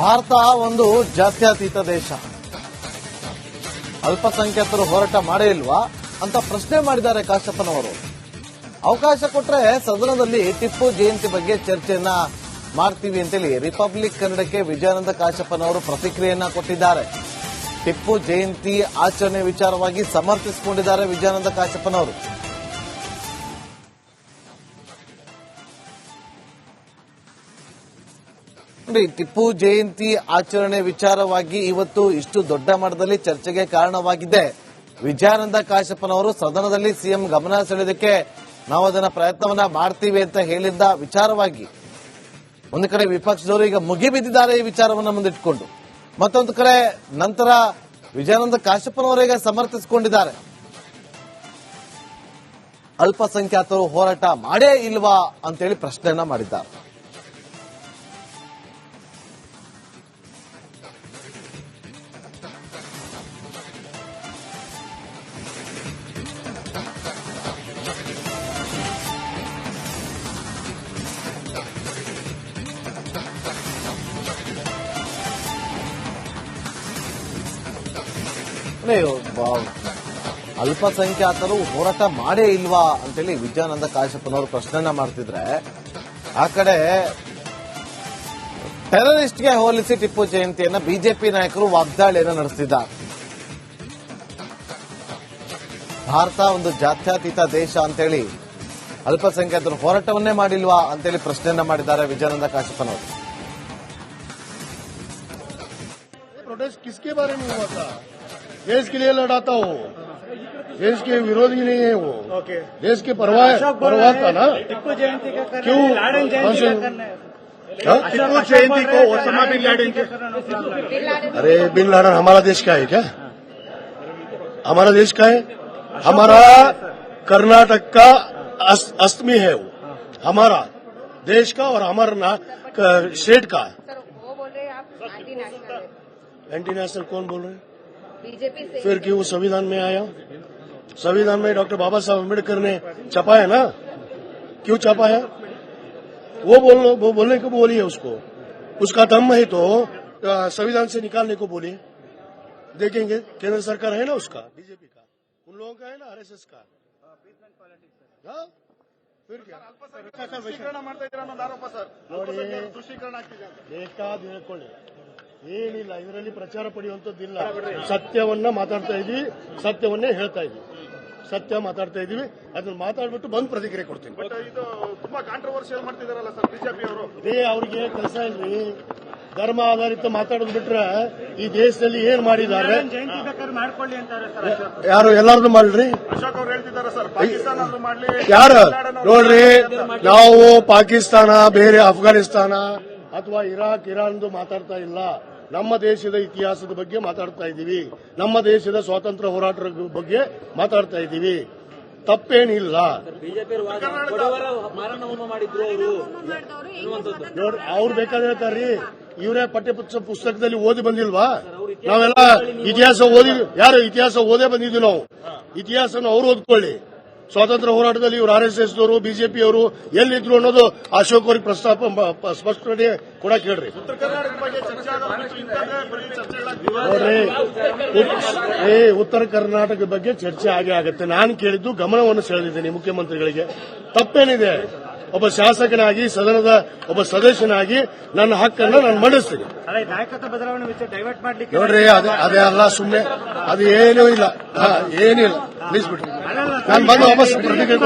ಭಾರತ ಒಂದು ಜಾತ್ಯತೀತ ದೇಶ. ಅಲ್ಪಸಂಖ್ಯಾತರು ಹೋರಾಟ ಮಾಡೇ ಇಲ್ವಾ ಅಂತ ಪ್ರಶ್ನೆ ಮಾಡಿದ್ದಾರೆ ಕಾಶ್ಯಪ್ಪನವರು ಅವಕಾಶ ಕೊಟ್ಟರೆ ಸದನದಲ್ಲಿ ಟಿಪ್ಪು ಜಯಂತಿ ಬಗ್ಗೆ ಚರ್ಚೆಯನ್ನ ಮಾಡ್ತೀವಿ ಅಂತೇಳಿ ರಿಪಬ್ಲಿಕ್ ಕನ್ನಡಕ್ಕೆ ವಿಜಯಾನಂದ ಕಾಶ್ಯಪ್ಪನವರು ಪ್ರತಿಕ್ರಿಯೆಯನ್ನ ಕೊಟ್ಟಿದ್ದಾರೆ. ಟಿಪ್ಪು ಜಯಂತಿ ಆಚರಣೆ ವಿಚಾರವಾಗಿ ಸಮರ್ಥಿಸಿಕೊಂಡಿದ್ದಾರೆ ವಿಜಯಾನಂದ ಕಾಶ್ಯಪ್ಪನವರು ನೋಡಿ, ಟಿಪ್ಪು ಜಯಂತಿ ಆಚರಣೆ ವಿಚಾರವಾಗಿ ಇವತ್ತು ಇಷ್ಟು ದೊಡ್ಡ ಮಟ್ಟದಲ್ಲಿ ಚರ್ಚೆಗೆ ಕಾರಣವಾಗಿದೆ. ವಿಜಯಾನಂದ ಕಾಶ್ಯಪ್ಪನವರು ಸದನದಲ್ಲಿ ಸಿಎಂ ಗಮನ ಸೆಳೆದಕ್ಕೆ ನಾವು ಅದನ್ನ ಪ್ರಯತ್ನವನ್ನ ಮಾಡ್ತೀವಿ ಅಂತ ಹೇಳಿದ್ದ ವಿಚಾರವಾಗಿ ಒಂದು ಕಡೆ ವಿಪಕ್ಷದವರು ಈಗ ಮುಗಿಬಿದ್ದಿದ್ದಾರೆ ಈ ವಿಚಾರವನ್ನ ಮುಂದಿಟ್ಕೊಂಡು. ಮತ್ತೊಂದು ಕಡೆ ನಂತರ ವಿಜಯಾನಂದ ಕಾಶ್ಯಪ್ಪನವರು ಈಗ ಸಮರ್ಥಿಸಿಕೊಂಡಿದ್ದಾರೆ. ಅಲ್ಪಸಂಖ್ಯಾತರು ಹೋರಾಟ ಮಾಡೇ ಇಲ್ವಾ ಅಂತೇಳಿ ಪ್ರಶ್ನೆಯನ್ನ ಮಾಡಿದ್ದಾರೆ. ಅಂದ್ರೆ ಅಲ್ಪಸಂಖ್ಯಾತರು ಹೋರಾಟ ಮಾಡೇ ಇಲ್ವಾ ಅಂತೇಳಿ ವಿದ್ಯಾನಂದ ಕಾಶಪ್ಪನವರು ಪ್ರಶ್ನೆ ಮಾಡ್ತಿದ್ರೆ, ಆ ಕಡೆ ಟೆರರಿಸ್ಟ್ಗೆ ಹೋಲಿಸಿ ಟಿಪ್ಪು ಜಯಂತಿಯನ್ನ ಬಿಜೆಪಿ ನಾಯಕರು ವಾಗ್ದಾಳಿಯನ್ನು ನಡೆಸಿದ್ದಾರೆ ಭಾರತ ಒಂದು ಜಾತ್ಯತೀತ ದೇಶ ಅಂತೇಳಿ ಅಲ್ಪಸಂಖ್ಯಾತರು ಹೋರಾಟವನ್ನೇ ಮಾಡಿಲ್ವಾ ಅಂತೇಳಿ ಪ್ರಶ್ನೆಯನ್ನ ಮಾಡಿದ್ದಾರೆ ವಿಜಯಾನಂದ ಕಾಶಪ್ಪನವರು. ಪ್ರೊಟೆಸ್ಟ್ देश के लिए लड़ाता हो। देश के विरोधी नहीं है वो। देश के परवाह परवाह था ना? टिप्पू जयंती क्यों? टिप्पू जयंती हाँ, को ओसामा बिन लाडेन के अरे बिन लाडन हमारा देश का है क्या? हमारा देश का है? हमारा कर्नाटक का अस्तमी है वो। हमारा देश का और हमारा ना स्टेट का। एंटी नेशनल कौन बोल रहे हैं? बीजेपी से फिर क्यों संविधान में आया संविधान में डॉक्टर बाबा साहब अम्बेडकर ने छपा है ना क्यों छपा है वो बोल वो बोलने को बोलिए उसको उसका दम है तो अ, संविधान से निकालने को बोलिए देखेंगे केंद्र सरकार है ना उसका बीजेपी का उन लोगों का है ना आरएसएस का हाँ? फिर क्या ನೋಡಿ ಬೇಕಾದ ಹೇಳ್ಕೊಳ್ಳಿ ಏನಿಲ್ಲ ಇದರಲ್ಲಿ ಪ್ರಚಾರ ಪಡೆಯುವಂಥದ್ದಿಲ್ಲ. ಸತ್ಯವನ್ನ ಮಾತಾಡ್ತಾ ಇದ್ವಿ ಸತ್ಯವನ್ನೇ ಹೇಳ್ತಾ ಇದ್ವಿ. ಸತ್ಯ ಮಾತಾಡ್ತಾ ಇದೀವಿ ಅದನ್ನ ಮಾತಾಡ್ಬಿಟ್ಟು ಬಂದ್ ಪ್ರತಿಕ್ರಿಯೆ ಕೊಡ್ತೀನಿ. ಇದು ತುಂಬಾ ಮಾಡ್ತಿದಾರಲ್ಲ ಸರ್ ಬಿಜೆಪಿ ಇದೇ ಅವರಿಗೆ ಕೆಲಸ ಇಲ್ರಿ. ಧರ್ಮ ಆಧಾರಿತ ಮಾತಾಡೋದು ಬಿಟ್ರೆ ಈ ದೇಶದಲ್ಲಿ ಏನ್ ಮಾಡಿದ್ದಾರೆ? ಯಾರು ಎಲ್ಲಾರ್ದು ಮಾಡ್ರಿ. ಅಶೋಕ್ ಯಾರು? ನೋಡ್ರಿ ನಾವು ಪಾಕಿಸ್ತಾನ ಬೇರೆ ಅಫ್ಘಾನಿಸ್ತಾನ ಅಥವಾ ಇರಾಕ್ ಇರಾನ್ದು ಮಾತಾಡ್ತಾ ಇಲ್ಲ. ನಮ್ಮ ದೇಶದ ಇತಿಹಾಸದ ಬಗ್ಗೆ ಮಾತಾಡ್ತಾ ಇದ್ದೀವಿ. ನಮ್ಮ ದೇಶದ ಸ್ವಾತಂತ್ರ್ಯ ಹೋರಾಟದ ಬಗ್ಗೆ ಮಾತಾಡ್ತಾ ಇದ್ದೀವಿ. ತಪ್ಪೇನಿಲ್ಲ. ನೋಡಿ ಅವ್ರು ಬೇಕಾದ್ರೆ ಹೇಳ್ತಾರ್ರಿ. ಇವರೇ ಪಠ್ಯ ಪುಸ್ತಕದಲ್ಲಿ ಓದಿ ಬಂದಿಲ್ವಾ? ನಾವೆಲ್ಲ ಇತಿಹಾಸ ಓದಿ ಯಾರು ಇತಿಹಾಸ ಓದೇ ಬಂದಿದ್ವಿ ನಾವು? ಇತಿಹಾಸನ ಅವ್ರು ಓದ್ಕೊಳ್ಳಿ. ಸ್ವಾತಂತ್ರ್ಯ ಹೋರಾಟದಲ್ಲಿ ಇವರು ಆರ್ ಎಸ್ ಎಸ್ ದವರು ಬಿಜೆಪಿಯವರು ಎಲ್ಲಿದ್ರು ಅನ್ನೋದು ಅಶೋಕ್ ಅವ್ರಿಗೆ ಪ್ರಸ್ತಾಪ ಸ್ಪಷ್ಟನೆ ಕೊಡಕ್ ಹೇಳ್ರಿ. ಉತ್ತರ ಕರ್ನಾಟಕದ ಬಗ್ಗೆ ಚರ್ಚೆ ಆಗೋದು ಬಿಟ್ಟು ಇಂಥದ್ದೇ ನೋಡ್ರಿ ಏ ಉತ್ತರ ಕರ್ನಾಟಕದ ಬಗ್ಗೆ ಚರ್ಚೆ ಆಗೇ ಆಗುತ್ತೆ. ನಾನು ಕೇಳಿದ್ದು ಗಮನವನ್ನು ಸೆಳೆದಿದ್ದೀನಿ ಮುಖ್ಯಮಂತ್ರಿಗಳಿಗೆ. ತಪ್ಪೇನಿದೆ? ಒಬ್ಬ ಶಾಸಕನಾಗಿ ಸದನದ ಒಬ್ಬ ಸದಸ್ಯನಾಗಿ ನನ್ನ ಹಕ್ಕನ್ನು ನಾನು ಮಂಡಿಸ್ತೀನಿ. ನೋಡ್ರಿ ಅದೇ ಅದೇ ಅಲ್ಲ ಸುಮ್ಮನೆ ಅದು ಏನೂ ಇಲ್ಲ. ಹಾ, ಏನಿಲ್ಲ ನಿಲ್ಲಿಸ್ಬಿಟ್ರಿ ನಾನು ಬಂದು ವಾಪಸ್ ಪ್ರತಿಕ್ರಿಯೆ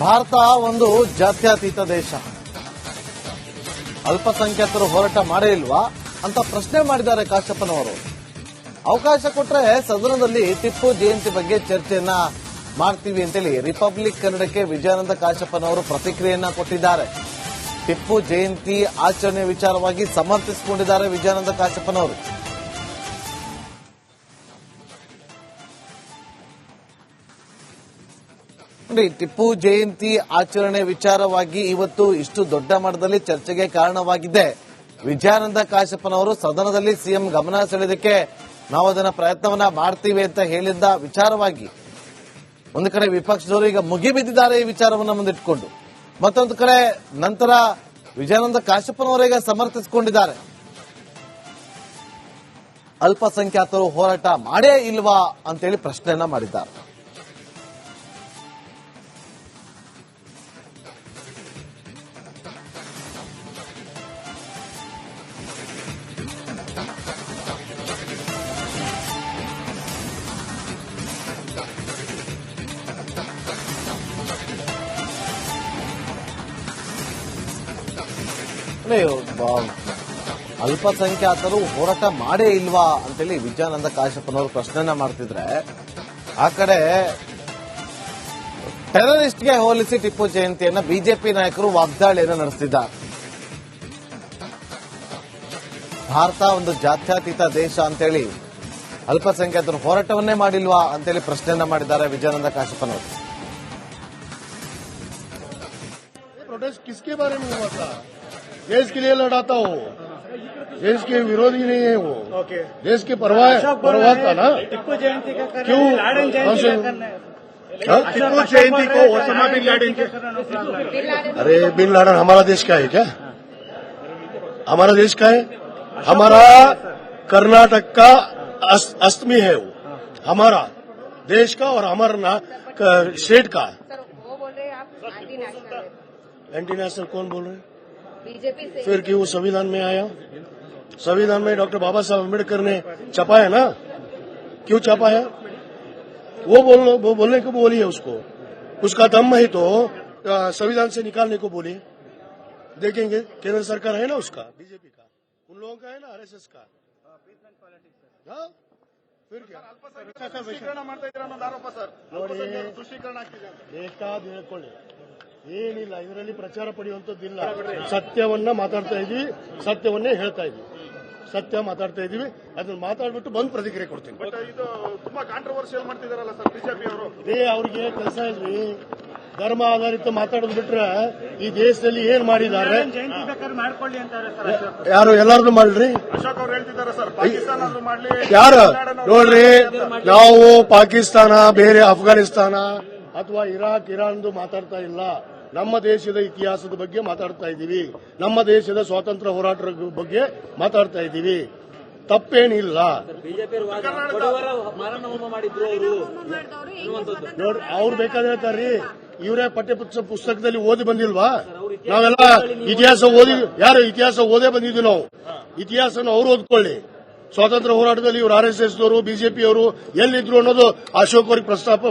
ಭಾರತ ಒಂದು ಜಾತ್ಯತೀತ ದೇಶ. ಅಲ್ಪಸಂಖ್ಯಾತರು ಹೋರಾಟ ಮಾಡೇ ಇಲ್ವಾ? ಅಂತ ಪ್ರಶ್ನೆ ಮಾಡಿದ್ದಾರೆ ಕಾಶ್ಯಪ್ಪನವರು ಅವಕಾಶ ಕೊಟ್ರೆ ಸದನದಲ್ಲಿ ಟಿಪ್ಪು ಜಯಂತಿ ಬಗ್ಗೆ ಚರ್ಚೆಯನ್ನ ಮಾಡ್ತೀವಿ ಅಂತೇಳಿ ರಿಪಬ್ಲಿಕ್ ಕನ್ನಡಕ್ಕೆ ವಿಜಯಾನಂದ ಕಾಶಪ್ಪನವರು ಪ್ರತಿಕ್ರಿಯೆಯನ್ನ ಕೊಟ್ಟಿದ್ದಾರೆ. ಟಿಪ್ಪು ಜಯಂತಿ ಆಚರಣೆ ವಿಚಾರವಾಗಿ ಸಮರ್ಥಿಸಿಕೊಂಡಿದ್ದಾರೆ ವಿಜಯಾನಂದ ಕಾಶಪ್ಪನವರು. ನೋಡಿ, ಟಿಪ್ಪು ಜಯಂತಿ ಆಚರಣೆ ವಿಚಾರವಾಗಿ ಇವತ್ತು ಇಷ್ಟು ದೊಡ್ಡ ಮಟ್ಟದಲ್ಲಿ ಚರ್ಚೆಗೆ ಕಾರಣವಾಗಿದೆ. ವಿಜಯಾನಂದ ಕಾಶಪ್ಪನವರು ಸದನದಲ್ಲಿ ಸಿಎಂ ಗಮನ ಸೆಳೆದಕ್ಕೆ ನಾವು ಅದನ್ನ ಪ್ರಯತ್ನವನ್ನ ಮಾಡ್ತೀವಿ ಅಂತ ಹೇಳಿದ್ದ ವಿಚಾರವಾಗಿ ಒಂದು ಕಡೆ ವಿಪಕ್ಷದವರು ಈಗ ಮುಗಿಬಿದ್ದಿದ್ದಾರೆ ಈ ವಿಚಾರವನ್ನ ಮುಂದಿಟ್ಕೊಂಡು. ಮತ್ತೊಂದು ಕಡೆ ನಂತರ ವಿಜಯಾನಂದ ಕಾಶ್ಯಪ್ಪನವರಿಗೆ ಸಮರ್ಥಿಸಿಕೊಂಡಿದ್ದಾರೆ. ಅಲ್ಪಸಂಖ್ಯಾತರು ಹೋರಾಟ ಮಾಡೇ ಇಲ್ವಾ ಅಂತೇಳಿ ಪ್ರಶ್ನೆಯನ್ನ ಮಾಡಿದ್ದಾರೆ. ಬ- ಅಲ್ಪಸಂಖ್ಯಾತರು ಹೋರಾಟ ಮಾಡೇ ಇಲ್ವಾ ಅಂತೇಳಿ ವಿಜಯಾನಂದ ಕಾಶಪ್ಪನವರು ಪ್ರಶ್ನೆನ ಮಾಡ್ತಿದ್ರೆ, ಆ ಕಡೆ ಟೆರರಿಸ್ಟ್ಗೆ ಹೋಲಿಸಿ ಟಿಪ್ಪು ಜಯಂತಿಯನ್ನ ಬಿಜೆಪಿ ನಾಯಕರು ವಾಗ್ದಾಳಿಯನ್ನು ನಡೆಸಿದ್ದಾರೆ ಭಾರತ ಒಂದು ಜಾತ್ಯತೀತ ದೇಶ ಅಂತೇಳಿ ಅಲ್ಪಸಂಖ್ಯಾತರು ಹೋರಾಟವನ್ನೇ ಮಾಡಿಲ್ವಾ ಅಂತೇಳಿ ಪ್ರಶ್ನೆಯನ್ನ ಮಾಡಿದ್ದಾರೆ ವಿಜಯಾನಂದ ಕಾಶಪ್ಪನವರು. ये देश के लिए लड़ाता हो। देश के विरोधी नहीं है वो। देश के परवाह परवाह था ना? टिप्पू जयंती का क्यों? लाडेन जयंती का अशोक- करना है? टिप्पू जयंती को ओसामा बिन लाडेन के अरे बिन लाडन हमारा देश का है क्या? हमारा देश का है? हमारा कर्नाटक का अस- अस्तमी है वो। हमारा देश का और हमारा ना- स्टेट का। सर वो बोल रहे आप एंटी नेशनल एंटी नेशनल कौन बोल रहे हैं? बीजेपी से फिर क्यों संविधान में आया संविधान में डॉक्टर बाबा साहब अम्बेडकर ने छपा है ना क्यों छपा है वो बोल वो बोलने को बोलिए उसको उसका दम है तो अ, संविधान से निकालने को बोलिए देखेंगे केंद्र सरकार है ना उसका बीजेपी का उन लोगों का है ना आरएसएस का हाँ? फिर क्या ತುಷ್ಟೀಕರಣ ಮಾಡ್ತಾ ಇದ್ದೀರಾ ಅನ್ನೋದು ಆರೋಪ ಸರ್ ನೋಡಿ. ಅಲ್ಪಸಂಖ್ಯಾತರ ತುಷ್ಟೀಕರಣ ಆಗ್ತಿದೆ ಅಂತ ಬೇಕಾದ ಹೇಳ್ಕೊಳ್ಳಿ ಏನಿಲ್ಲ ಇದರಲ್ಲಿ ಪ್ರಚಾರ ಪಡೆಯುವಂತದ್ದಿಲ್ಲ ಸತ್ಯವನ್ನ ಮಾತಾಡ್ತಾ ಇದೀವಿ ಸತ್ಯವನ್ನೇ ಹೇಳ್ತಾ ಇದೀವಿ ಸತ್ಯ ಮಾತಾಡ್ತಾ ಇದೀವಿ ಅದನ್ನ ಮಾತಾಡ್ಬಿಟ್ಟು ಬಂದು ಪ್ರತಿಕ್ರಿಯೆ ಕೊಡ್ತೀನಿ. ಬಟ್ ಇದು ತುಂಬಾ ಕಾಂಟ್ರವರ್ಸಿಯಲ್ ಮಾಡ್ತಿದಾರಲ್ಲ ಸರ್ ಬಿಜೆಪಿ ಅವರು. ಇದೇ ಅವ್ರಿಗೆ ಕೆಲಸ ಇಲ್ರಿ. ಧರ್ಮ ಆಧಾರಿತ ಮಾತಾಡೋದು ಬಿಟ್ರೆ ಈ ದೇಶದಲ್ಲಿ ಏನ್ ಮಾಡಿದ್ದಾರೆ? ಯಾರು ಎಲ್ಲಾರ್ದು ಮಾಡ್ರಿ? ಅಶೋಕ್ ಅವ್ರು ಹೇಳ್ತಿದ್ದಾರೆ ಸರ್ ಪಾಕಿಸ್ತಾನ ಮಾಡ್ಲಿ. ಯಾರು? ನೋಡ್ರಿ ನಾವು ಪಾಕಿಸ್ತಾನ ಬೇರೆ ಅಫ್ಘಾನಿಸ್ತಾನ ಅಥವಾ ಇರಾಕ್, ಇರಾನ್ದು ಮಾತಾಡ್ತಾ ಇಲ್ಲ. ನಮ್ಮ ದೇಶದ ಇತಿಹಾಸದ ಬಗ್ಗೆ ಮಾತಾಡ್ತಾ ಇದ್ದೀವಿ. ನಮ್ಮ ದೇಶದ ಸ್ವಾತಂತ್ರ್ಯ ಹೋರಾಟದ ಬಗ್ಗೆ ಮಾತಾಡ್ತಾ ಇದ್ದೀವಿ. ತಪ್ಪೇನಿಲ್ಲ. ನೋಡ್ರಿ ಅವ್ರು ಬೇಕಾದ್ರೆ ಹೇಳ್ತಾರ್ರಿ ಇವರೇ ಪಠ್ಯ ಪುಸ್ತಕದಲ್ಲಿ ಓದಿ ಬಂದಿಲ್ವಾ? ನಾವೆಲ್ಲ ಇತಿಹಾಸ ಓದಿ, ಯಾರು ಇತಿಹಾಸ ಓದೇ ಬಂದಿದ್ವಿ ನಾವು. ಇತಿಹಾಸನ ಅವ್ರು ಓದ್ಕೊಳ್ಳಿ. ಸ್ವಾತಂತ್ರ್ಯ ಹೋರಾಟದಲ್ಲಿ ಇವರು ಆರ್ ಎಸ್ ಎಸ್ ದವರು ಬಿಜೆಪಿಯವರು ಎಲ್ಲಿದ್ರು ಅನ್ನೋದು ಅಶೋಕ್ ಅವ್ರಿಗೆ ಪ್ರಸ್ತಾಪ